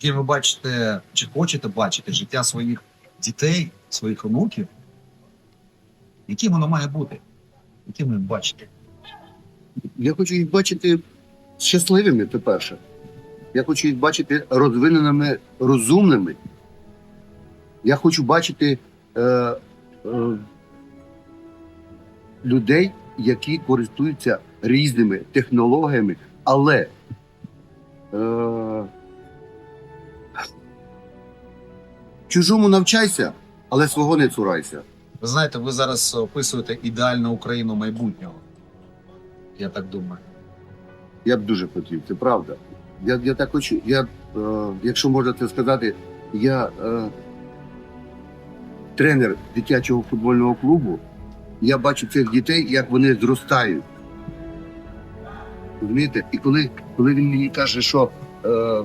яким ви бачите чи хочете бачити життя своїх дітей, своїх онуків, яким воно має бути? Яким ви бачите? Я хочу їх бачити щасливими, по-перше. Я хочу їх бачити розвиненими, розумними. Я хочу бачити е, е, людей, які користуються різними технологіями, але чужому навчайся, але свого не цурайся. Ви знаєте, ви зараз описуєте ідеальну Україну майбутнього. Я так думаю. Я б дуже хотів, це правда. Я, я так хочу. Я, е, якщо можна це сказати, я е, тренер дитячого футбольного клубу. Я бачу цих дітей, як вони зростають. Розумієте? І коли, коли він мені каже, що е,